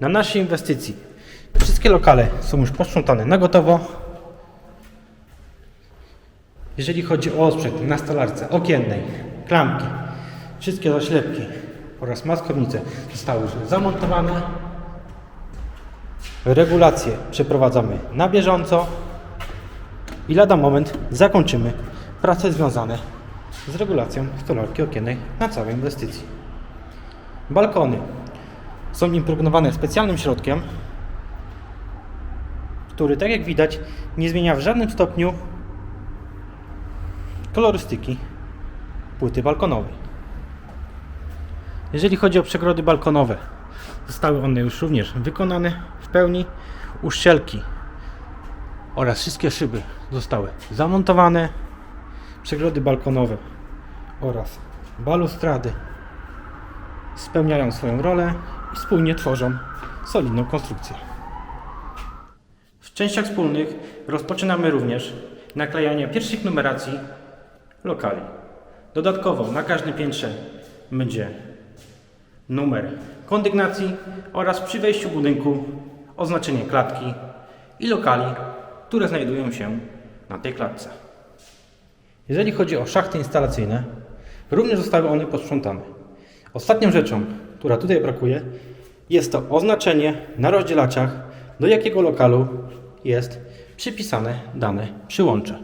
na naszej inwestycji. Wszystkie lokale są już posprzątane na gotowo. Jeżeli chodzi o osprzęt na stolarce okiennej, klamki, wszystkie zaślepki oraz maskownice zostały już zamontowane. Regulacje przeprowadzamy na bieżąco i lada moment zakończymy prace związane z regulacją stolarki okiennej na całej inwestycji. Balkony są impregnowane specjalnym środkiem, który, tak jak widać, nie zmienia w żadnym stopniu kolorystyki płyty balkonowej. Jeżeli chodzi o przegrody balkonowe, zostały one już również wykonane w pełni. Uszczelki oraz wszystkie szyby zostały zamontowane. Przegrody balkonowe oraz balustrady spełniają swoją rolę spójnie tworzą solidną konstrukcję. W częściach wspólnych rozpoczynamy również naklejanie pierwszych numeracji lokali. Dodatkowo na każdym piętrze będzie numer kondygnacji oraz przy wejściu budynku oznaczenie klatki i lokali, które znajdują się na tej klatce. Jeżeli chodzi o szachty instalacyjne, również zostały one posprzątane. Ostatnią rzeczą, która tutaj brakuje, jest to oznaczenie na rozdzielaczach, do jakiego lokalu jest przypisane dane przyłącze.